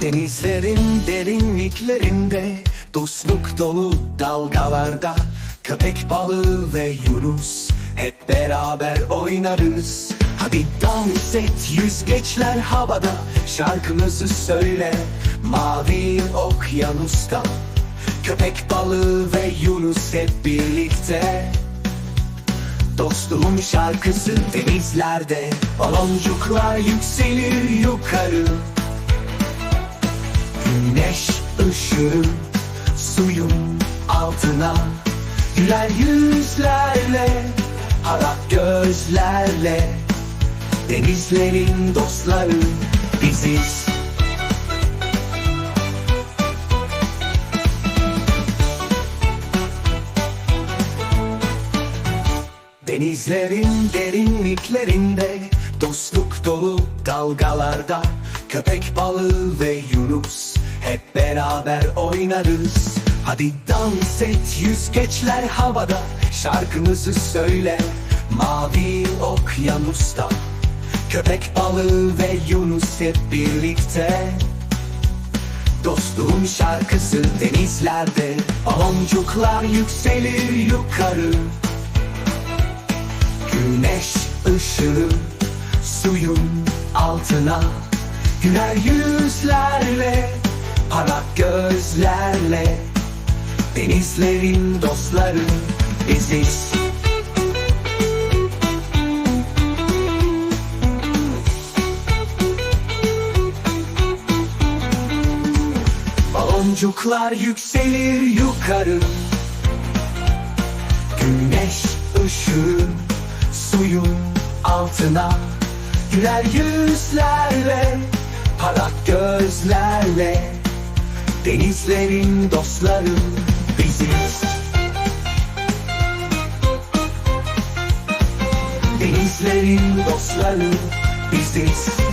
Denizlerin derinliklerinde Dostluk dolu dalgalarda Köpek balığı ve Yunus Hep beraber oynarız. Hadi dans et yüzgeçler havada Şarkımızı söyle Mavi okyanusta. Köpek balığı ve Yunus hep birlikte. Dostluğun şarkısı denizlerde Baloncuklar yükselir yukarı Güneş ışığı suyun altına. Güler yüzlerle, harap gözlerle. Denizlerin dostları biziz. Denizlerin derinliklerinde Dostluk dolu dalgalarda Köpek balığı ve Yunus. Hep beraber oynarız. Hadi dans et yüzgeçler havada. Şarkımızı söyle Mavi okyanusta. Köpek balığı ve Yunus hep birlikte. Dostluğun şarkısı denizlerde. Baloncuklar yükselir yukarı. Güneş ışığı suyun altına Güler yüzlerle, parlak gözlerle Denizlerin dostları biziz. Baloncuklar yükselir yukarı. Güneş ışığı suyun altına. Güler yüzlerle, gözlerle Denizlerin dostları biziz Denizlerin dostları biziz